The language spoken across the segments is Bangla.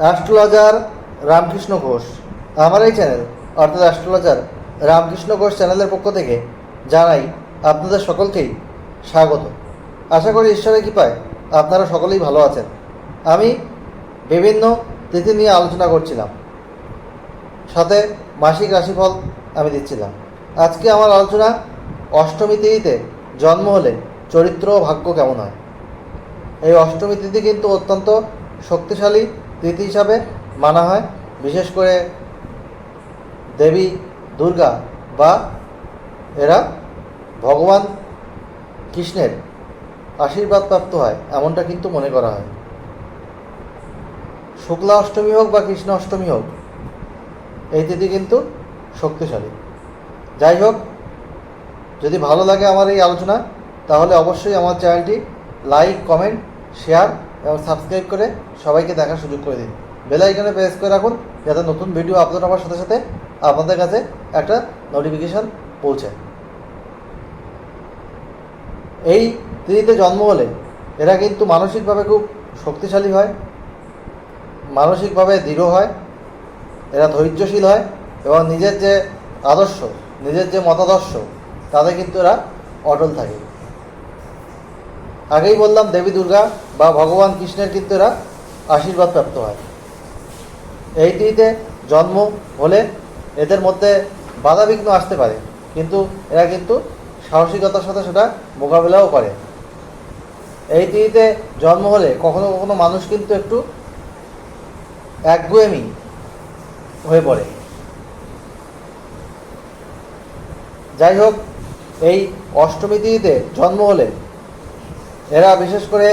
অ্যাস্ট্রোলজার রামকৃষ্ণ ঘোষ। আমার এই চ্যানেল, অর্থাৎ অ্যাস্ট্রোলজার রামকৃষ্ণ ঘোষ চ্যানেলের পক্ষ থেকে জানাই আপনাদের সকলকেই স্বাগত। আশা করি ঈশ্বরের কৃপায় আপনারা সকলেই ভালো আছেন। আমি বিভিন্ন তিথি নিয়ে আলোচনা করছিলাম। সাথে মাসিক রাশিফল আমি দিচ্ছিলাম। আজকে আমার আলোচনা অষ্টমী তিথিতে জন্ম হলে চরিত্র ও ভাগ্য কেমন হয়? এই অষ্টমী তিথি কিন্তু অত্যন্ত শক্তিশালী তিথি হিসাবে মানা হয়, বিশেষ করে দেবী, দুর্গা বা এরা ভগবান কৃষ্ণের আশীর্বাদ প্রাপ্ত হয়, এমনটা কিন্তু মনে করা হয়। শুক্লা অষ্টমী হোক বা কৃষ্ণ অষ্টমী হোক, এই তিথি কিন্তু শক্তিশালী। যাই হোক, যদি ভালো লাগে আমার এই আলোচনা, তাহলে অবশ্যই আমার চ্যানেলটি লাইক, কমেন্ট, শেয়ার এবং সাবস্ক্রাইব করে সবাইকে দেখার সুযোগ করে দিন। বেল আইকনে প্রেস করে রাখুন, যাতে নতুন ভিডিও আপলোড হওয়ার সাথে সাথে আপনাদের কাছে একটা নোটিফিকেশান পৌঁছায় এই তিথিতে জন্ম হলে এরা কিন্তু মানসিকভাবে খুব শক্তিশালী হয়, মানসিকভাবে দৃঢ় হয়, এরা ধৈর্যশীল হয় এবং নিজের যে আদর্শ, নিজের যে মতাদর্শ, তাতে কিন্তু এরা অটল থাকে। আগেই বললাম দেবী দুর্গা বা ভগবান কৃষ্ণের কিন্তু এরা আশীর্বাদ প্রাপ্ত হয়। এই জন্ম হলে এদের মধ্যে বাধাবিঘ্ন আসতে পারে, কিন্তু এরা কিন্তু সাহসিকতার সাথে সেটা মোকাবিলাও করে। এই তিথিতে জন্ম হলে কখনো কখনো মানুষ কিন্তু একটু একগুয়েমি হয়ে পড়ে। যাই হোক, এই অষ্টমী তিথিতে জন্ম হলে এরা বিশেষ করে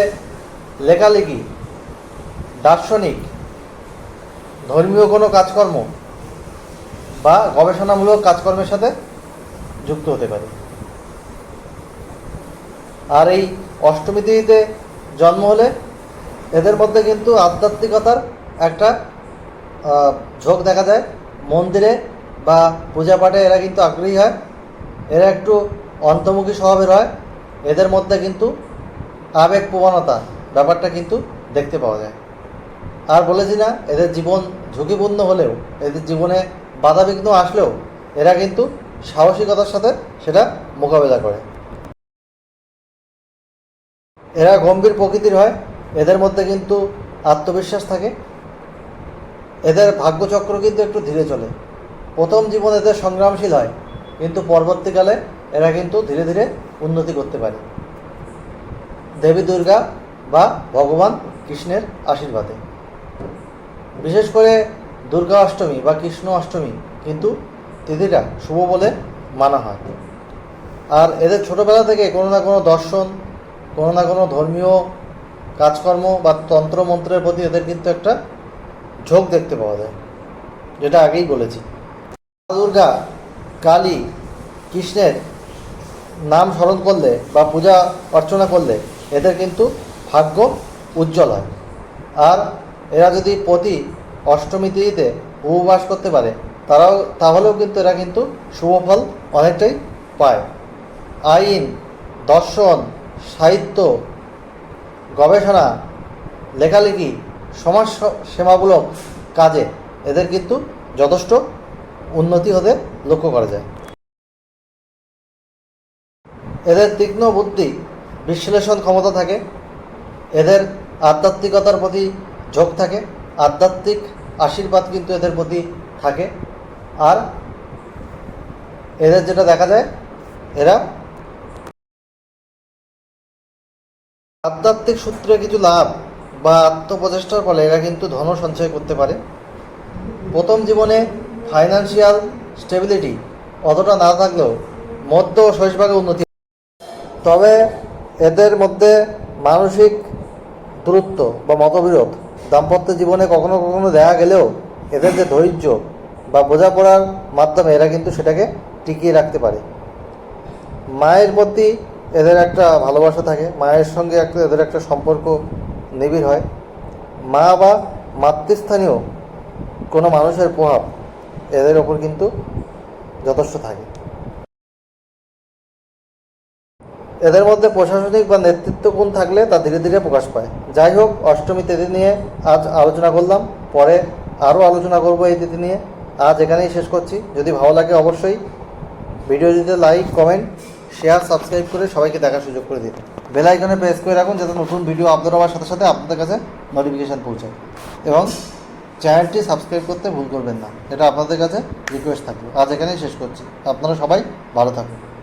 লেখালেখি, দার্শনিক, ধর্মীয় কোনো কাজকর্ম বা গবেষণামূলক কাজকর্মের সাথে যুক্ত হতে পারে। আর এই অষ্টমী জন্ম হলে এদের মধ্যে কিন্তু আধ্যাত্মিকতার একটা ঝোঁক দেখা যায়। মন্দিরে বা পূজা পাঠে এরা কিন্তু আগ্রহী হয়। এরা একটু অন্তর্মুখী স্বভাবের হয়। এদের মধ্যে কিন্তু আবেগ প্রবণতা, ব্যাপারটা কিন্তু দেখতে পাওয়া যায়। আর বলেছি না, এদের জীবন ঝুঁকিপূর্ণ হলেও, এদের জীবনে বাধাবিঘ্ন আসলেও, এরা কিন্তু সাহসিকতার সাথে সেটা মোকাবেলা করে। এরা গম্ভীর প্রকৃতির হয়, এদের মধ্যে কিন্তু আত্মবিশ্বাস থাকে। এদের ভাগ্যচক্র কিন্তু একটু ধীরে চলে। প্রথম জীবন এদের সংগ্রামশীল হয়, কিন্তু পরবর্তীকালে এরা কিন্তু ধীরে ধীরে উন্নতি করতে পারে। দেবী দুর্গা বা ভগবান কৃষ্ণের আশীর্বাদে। বিশেষ করে দুর্গা অষ্টমী বা কৃষ্ণ অষ্টমী কিন্তু তিথিটা শুভ বলে মানা হয়। আর এদের ছোটোবেলা থেকে কোনো না কোনো দর্শন, কোনো না কোনো ধর্মীয় কাজকর্ম বা তন্ত্রমন্ত্রের প্রতি এদের কিন্তু একটা ঝোঁক দেখতে পাওয়া যায়, যেটা আগেই বলেছি। মা দুর্গা, কালী, কৃষ্ণের নাম স্মরণ করলে বা পূজা অর্চনা করলে এদের কিন্তু ভাগ্য উজ্জ্বল হয়। আর এরা যদি প্রতি অষ্টমী তিথিতে উপবাস করতে পারে, তারাও, তাহলেও কিন্তু এরা কিন্তু শুভ ফল অনেকটাই পায়। আইন, দর্শন, সাহিত্য, গবেষণা, লেখালেখি, সমাজ সেবামূলক কাজে এদের কিন্তু যথেষ্ট উন্নতি হতে লক্ষ্য করা যায়। এদের তীক্ষ্ণ বুদ্ধি বিশ্লেষণ ক্ষমতা থাকে, এদের আধ্যাত্মিকতার প্রতি ঝোঁক থাকে, আধ্যাত্মিক আশীর্বাদ কিন্তু এদের প্রতি থাকে। আর এদের যেটা দেখা যায়, এরা আধ্যাত্মিক সূত্রে কিছু লাভ বা আত্মপ্রচেষ্টার ফলে এরা কিন্তু ধন সঞ্চয় করতে পারে। প্রথম জীবনে ফাইন্যান্সিয়াল স্টেবিলিটি অতটা না থাকলেও মধ্য ও শৈশবাগে উন্নতি তবে এদের মধ্যে মানসিক দূরত্ব বা মতবিরোধ, দাম্পত্য জীবনে কখনো কখনো দেখা গেলেও এদের যে ধৈর্য বা বোঝাপড়ার মাধ্যমে এরা কিন্তু সেটাকে টিকিয়ে রাখতে পারে। মায়ের প্রতি এদের একটা ভালোবাসা থাকে, মায়ের সঙ্গে একটা এদের একটা সম্পর্ক নিবিড় হয়। মা বা মাতৃস্থানীয় কোনো মানুষের প্রভাব এদের ওপর কিন্তু যথেষ্ট থাকে। এদের মধ্যে প্রশাসনিক বা নেতৃত্ব গুণ থাকলে তা ধীরে ধীরে প্রকাশ পায়। যাই হোক, অষ্টমী তিথি নিয়ে আজ আলোচনা করলাম। পরে আরও আলোচনা করব এই তিথি নিয়ে। আজ এখানেই শেষ করছি। যদি ভালো লাগে অবশ্যই ভিডিও ভিডিওটিতে লাইক, কমেন্ট, শেয়ার, সাবস্ক্রাইব করে সবাইকে দেখার সুযোগ করে দিন। বেল আইকনে প্রেস করে রাখুন যাতে নতুন ভিডিও আপলোড হওয়ার সাথে সাথে আপনাদের কাছে নোটিফিকেশান পৌঁছায়। এবং চ্যানেলটি সাবস্ক্রাইব করতে ভুল করবেন না। এটা আপনাদের কাছে রিকোয়েস্ট থাকবে। আজ এখানেই শেষ করছি। আপনারা সবাই ভালো থাকুন।